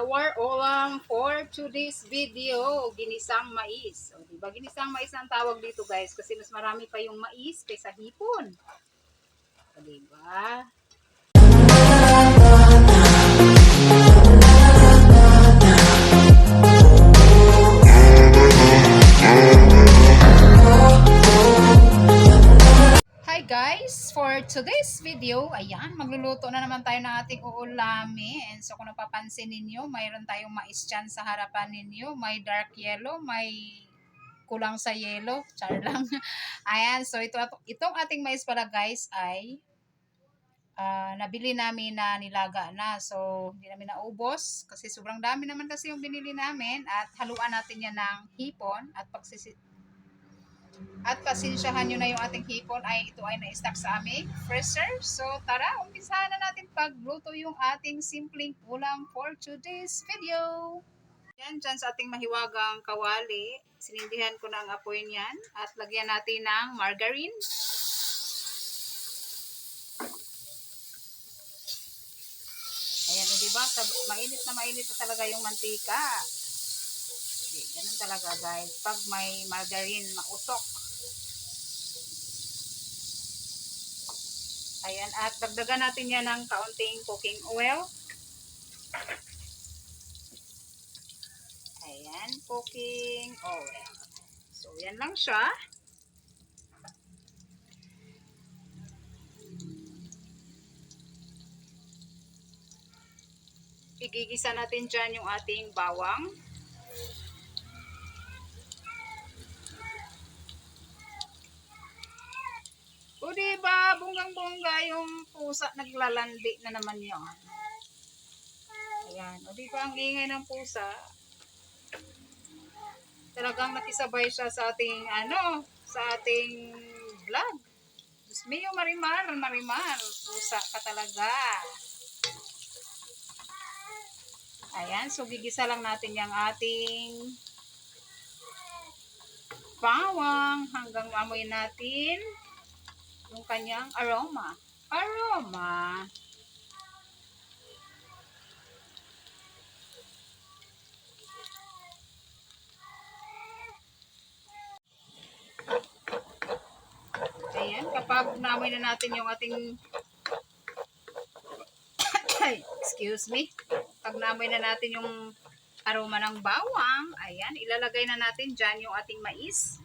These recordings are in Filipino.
our ulam for today's video, ginisang mais. O, diba? Ginisang mais ang tawag dito guys kasi mas marami pa yung mais kaysa hipon. O, diba? Today's video, ayan, magluluto na naman tayo ng ating uulamin. So kung napapansin ninyo, mayroon tayong mais dyan sa harapan ninyo. May dark yellow, may kulang sa yellow. Char lang. Ayan, so ito, itong ating mais pala guys ay ah, nabili namin na nilaga na. So hindi namin naubos kasi sobrang dami naman kasi yung binili namin at haluan natin yan ng hipon at pagsisi at pasensyahan nyo na yung ating hipon ay ito ay na-stack sa aming freezer. So tara, umpisahan na natin pagluto yung ating simpleng ulam for today's video. Yan, dyan sa ating mahiwagang kawali, sinindihan ko na ang apoy niyan at lagyan natin ng margarine. Ayan, o diba? Mainit na mainit na talaga yung mantika. Okay, ganun talaga guys. Pag may margarine, mausok. Ayan, at dagdagan natin yan ng kaunting cooking oil. Ayan, cooking oil. So, yan lang siya. Igigisa natin dyan yung ating bawang. O diba, bunggang-bungga yung pusa naglalandi na naman yun. Ayan. O diba, ang ingay ng pusa. Talagang nakisabay siya sa ating, ano, sa ating vlog. Diyos mio, marimar, marimar. Pusa ka talaga. Ayan, so gigisa lang natin yung ating bawang hanggang mamoy natin yung kanyang aroma. Aroma. Ayan, kapag namoy na natin yung ating excuse me, pag namoy na natin yung aroma ng bawang, ayan, ilalagay na natin dyan yung ating mais.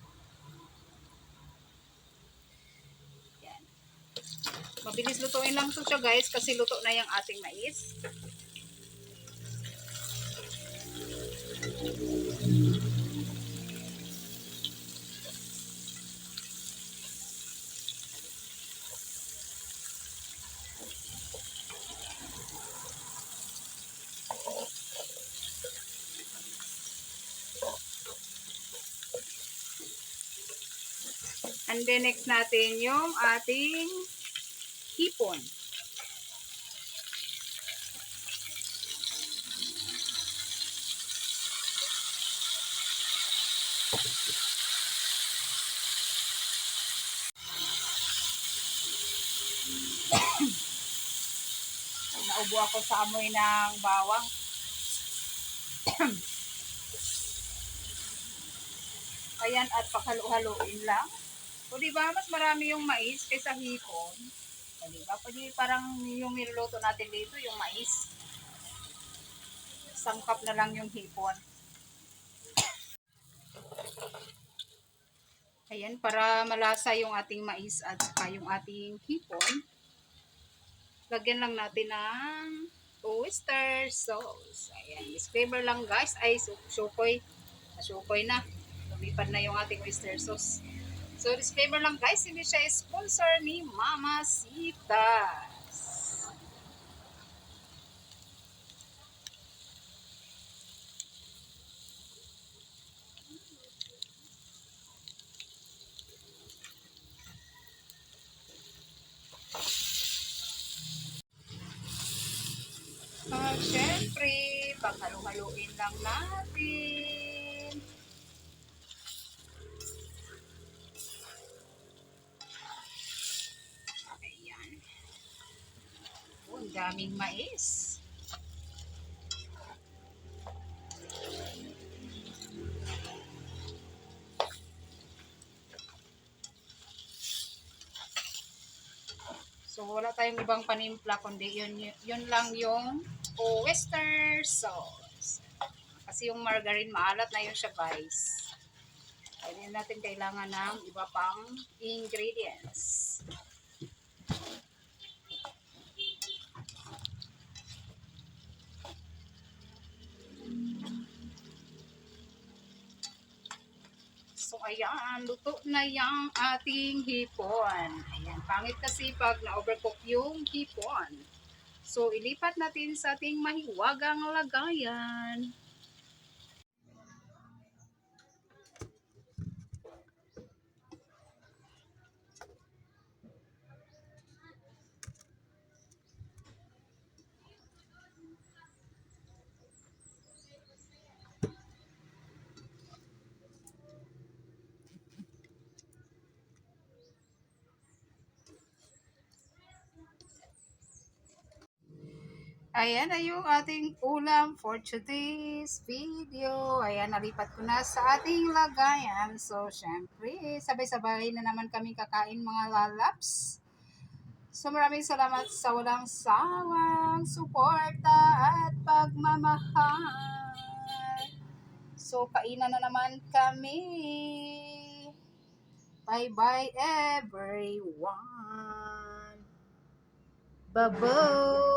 Mabilis lutuin lang to siya guys kasi luto na yung ating mais. And then next natin yung ating hipon. Naubo ako sa amoy ng bawang. Ayan, at paghalo-haloin lang. O di ba mas marami yung mais kaysa hipon? O di ba? Pwede parang yung niluluto natin dito, yung mais. Sangkap na lang yung hipon. Ayan, para malasa yung ating mais at saka yung ating hipon. Lagyan lang natin ng oyster sauce. Ayan, disclaimer lang guys. Ay, su- sukoy. Sukoy na. Lumipad na yung ating oyster sauce. So, disclaimer lang guys, hindi siya sponsor ni Mama Sitas. At syempre, paghalu-haluin lang natin. daming mais. So, wala tayong ibang panimpla, kundi yun, yun lang yung oyster sauce. Kasi yung margarine, maalat na yun siya, guys. Kaya natin kailangan ng iba pang ingredients. So, ayan, luto na yung ating hipon. Ayan, pangit kasi pag na-overcook yung hipon. So, ilipat natin sa ating mahiwagang lagayan. Ayan na yung ating ulam for today's video. Ayan, nalipat ko na sa ating lagayan. So, syempre, sabay-sabay na naman kami kakain mga lalaps. So, maraming salamat sa walang sawang suporta at pagmamahal. So, kainan na naman kami. Bye-bye, everyone. Bye-bye.